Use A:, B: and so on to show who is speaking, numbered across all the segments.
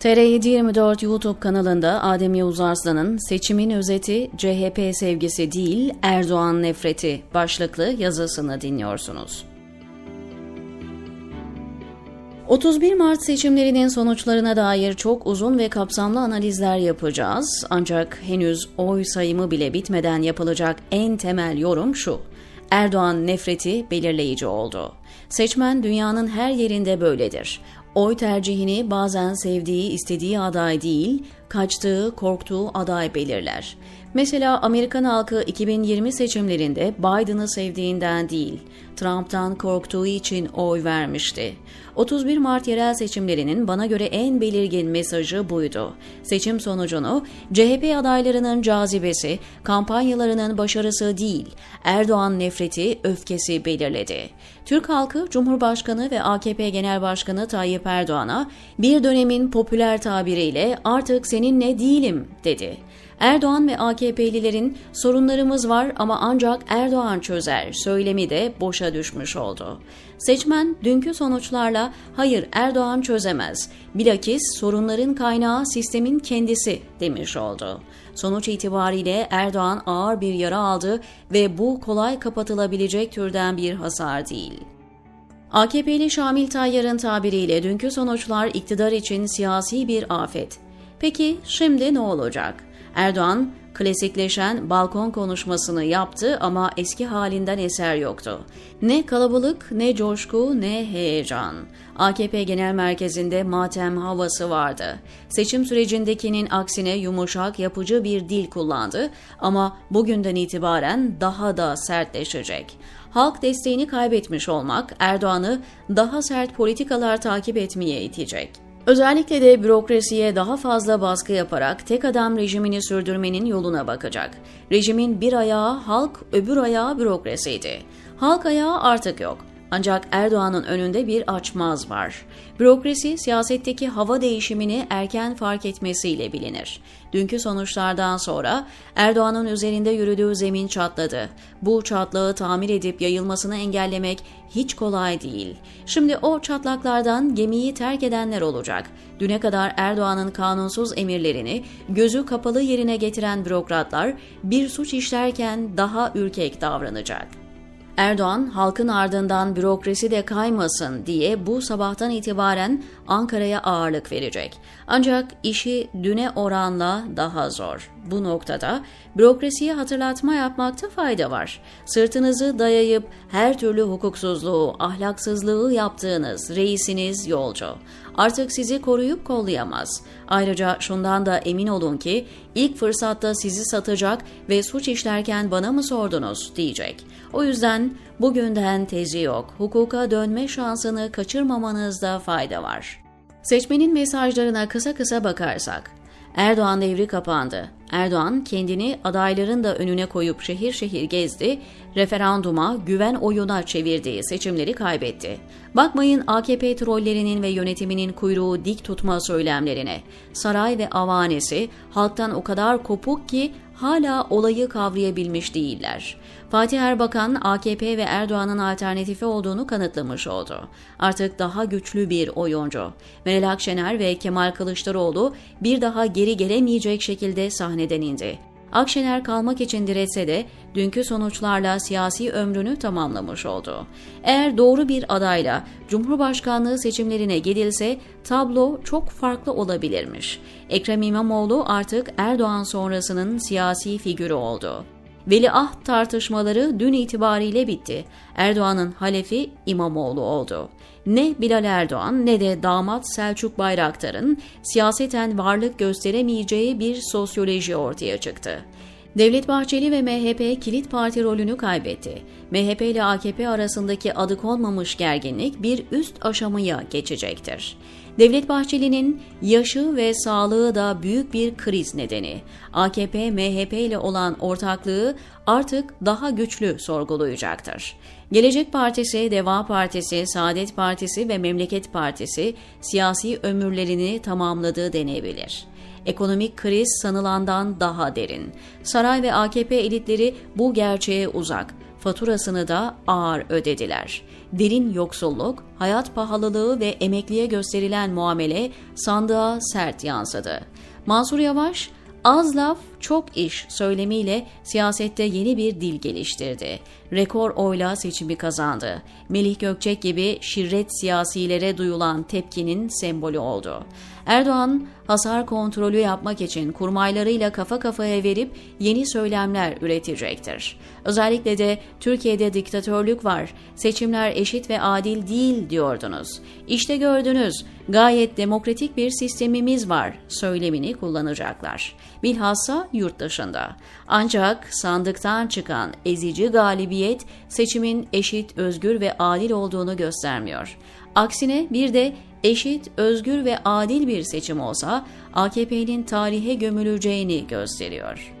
A: TR724 YouTube kanalında Adem Yavuz Arslan'ın Seçimin Özeti CHP Sevgisi Değil Erdoğan Nefreti başlıklı yazısını dinliyorsunuz. 31 Mart seçimlerinin sonuçlarına dair çok uzun ve kapsamlı analizler yapacağız. Ancak henüz oy sayımı bile bitmeden yapılacak en temel yorum şu. Erdoğan nefreti belirleyici oldu. Seçmen dünyanın her yerinde böyledir. Oy tercihini bazen sevdiği, istediği aday değil, kaçtığı, korktuğu aday belirler. Mesela Amerikan halkı 2020 seçimlerinde Biden'ı sevdiğinden değil, Trump'tan korktuğu için oy vermişti. 31 Mart yerel seçimlerinin bana göre en belirgin mesajı buydu. Seçim sonucunu CHP adaylarının cazibesi, kampanyalarının başarısı değil, Erdoğan nefreti, öfkesi belirledi. Türk halkı Cumhurbaşkanı ve AKP Genel Başkanı Tayyip Erdoğan'a bir dönemin popüler tabiriyle artık seninle değilim dedi. Erdoğan ve AKP'lilerin sorunlarımız var ama ancak Erdoğan çözer söylemi de boşa düşmüş oldu. Seçmen dünkü sonuçlarla hayır Erdoğan çözemez, bilakis sorunların kaynağı sistemin kendisi demiş oldu. Sonuç itibariyle Erdoğan ağır bir yara aldı ve bu kolay kapatılabilecek türden bir hasar değil. AKP'li Şamil Tayyar'ın tabiriyle dünkü sonuçlar iktidar için siyasi bir afet. Peki şimdi ne olacak? Erdoğan klasikleşen balkon konuşmasını yaptı ama eski halinden eser yoktu. Ne kalabalık, ne coşku, ne heyecan. AKP Genel Merkezi'nde matem havası vardı. Seçim sürecindekinin aksine yumuşak, yapıcı bir dil kullandı ama bugünden itibaren daha da sertleşecek. Halk desteğini kaybetmiş olmak Erdoğan'ı daha sert politikalar takip etmeye itecek. Özellikle de bürokrasiye daha fazla baskı yaparak tek adam rejimini sürdürmenin yoluna bakacak. Rejimin bir ayağı halk, öbür ayağı bürokrasiydi. Halk ayağı artık yok. Ancak Erdoğan'ın önünde bir açmaz var. Bürokrasi siyasetteki hava değişimini erken fark etmesiyle bilinir. Dünkü sonuçlardan sonra Erdoğan'ın üzerinde yürüdüğü zemin çatladı. Bu çatlağı tamir edip yayılmasını engellemek hiç kolay değil. Şimdi o çatlaklardan gemiyi terk edenler olacak. Düne kadar Erdoğan'ın kanunsuz emirlerini gözü kapalı yerine getiren bürokratlar bir suç işlerken daha ürkek davranacak. Erdoğan halkın ardından bürokrasi de kaymasın diye bu sabahtan itibaren Ankara'ya ağırlık verecek. Ancak işi düne oranla daha zor. Bu noktada bürokrasiye hatırlatma yapmakta fayda var. Sırtınızı dayayıp her türlü hukuksuzluğu, ahlaksızlığı yaptığınız reisiniz yolcu. Artık sizi koruyup kollayamaz. Ayrıca şundan da emin olun ki ilk fırsatta sizi satacak ve suç işlerken bana mı sordunuz diyecek. O yüzden bugünden tezi yok. Hukuka dönme şansını kaçırmamanızda fayda var. Seçmenin mesajlarına kısa kısa bakarsak, Erdoğan devri kapandı. Erdoğan kendini adayların da önüne koyup şehir şehir gezdi, referanduma güven oyuna çevirdiği seçimleri kaybetti. Bakmayın AKP trollerinin ve yönetiminin kuyruğu dik tutma söylemlerine. Saray ve avanesi halktan o kadar kopuk ki hala olayı kavrayabilmiş değiller. Fatih Erbakan AKP ve Erdoğan'ın alternatifi olduğunu kanıtlamış oldu. Artık daha güçlü bir oyuncu. Meral Akşener ve Kemal Kılıçdaroğlu bir daha geri gelemeyecek şekilde sahneden indi. Akşener kalmak için diretse de dünkü sonuçlarla siyasi ömrünü tamamlamış oldu. Eğer doğru bir adayla Cumhurbaşkanlığı seçimlerine gidilse tablo çok farklı olabilirmiş. Ekrem İmamoğlu artık Erdoğan sonrasının siyasi figürü oldu. Veliaht tartışmaları dün itibariyle bitti. Erdoğan'ın halefi İmamoğlu oldu. Ne Bilal Erdoğan ne de damat Selçuk Bayraktar'ın siyaseten varlık gösteremeyeceği bir sosyoloji ortaya çıktı. Devlet Bahçeli ve MHP kilit parti rolünü kaybetti. MHP ile AKP arasındaki adı konmamış gerginlik bir üst aşamaya geçecektir. Devlet Bahçeli'nin yaşı ve sağlığı da büyük bir kriz nedeni. AKP, MHP ile olan ortaklığı artık daha güçlü sorgulayacaktır. Gelecek Partisi, Deva Partisi, Saadet Partisi ve Memleket Partisi siyasi ömürlerini tamamladığı denebilir. Ekonomik kriz sanılandan daha derin. Saray ve AKP elitleri bu gerçeğe uzak faturasını da ağır ödediler. Derin yoksulluk, hayat pahalılığı ve emekliye gösterilen muamele sandığa sert yansıdı. Mansur Yavaş, Az laf çok iş söylemiyle siyasette yeni bir dil geliştirdi. Rekor oyla seçimi kazandı. Melih Gökçek gibi şirret siyasilere duyulan tepkinin sembolü oldu. Erdoğan hasar kontrolü yapmak için kurmaylarıyla kafa kafaya verip yeni söylemler üretecektir. Özellikle de Türkiye'de diktatörlük var, seçimler eşit ve adil değil diyordunuz. İşte gördünüz, gayet demokratik bir sistemimiz var söylemini kullanacaklar. Bilhassa yurt dışında. Ancak sandıktan çıkan ezici galibiyet seçimin eşit, özgür ve adil olduğunu göstermiyor. Aksine bir de eşit, özgür ve adil bir seçim olsa AKP'nin tarihe gömüleceğini gösteriyor.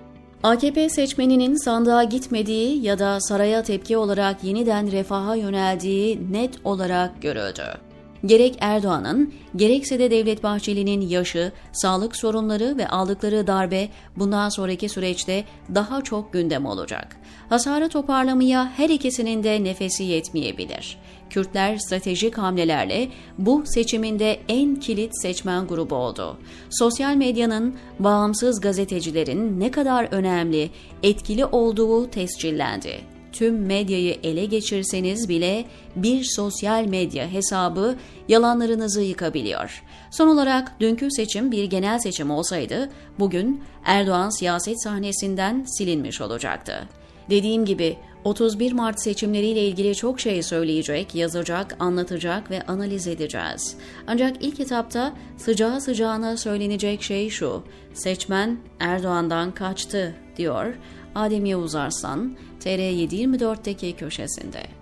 A: AKP seçmeninin sandığa gitmediği ya da saraya tepki olarak yeniden refaha yöneldiği net olarak görüldü. Gerek Erdoğan'ın, gerekse de Devlet Bahçeli'nin yaşı, sağlık sorunları ve aldıkları darbe bundan sonraki süreçte daha çok gündem olacak. Hasarı toparlamaya her ikisinin de nefesi yetmeyebilir. Kürtler stratejik hamlelerle bu seçiminde en kilit seçmen grubu oldu. Sosyal medyanın, bağımsız gazetecilerin ne kadar önemli, etkili olduğu tescillendi tüm medyayı ele geçirseniz bile bir sosyal medya hesabı yalanlarınızı yıkabiliyor. Son olarak dünkü seçim bir genel seçim olsaydı bugün Erdoğan siyaset sahnesinden silinmiş olacaktı. Dediğim gibi 31 Mart seçimleriyle ilgili çok şey söyleyecek, yazacak, anlatacak ve analiz edeceğiz. Ancak ilk etapta sıcağı sıcağına söylenecek şey şu. Seçmen Erdoğan'dan kaçtı diyor Adem Yavuz Arslan TR724'deki köşesinde.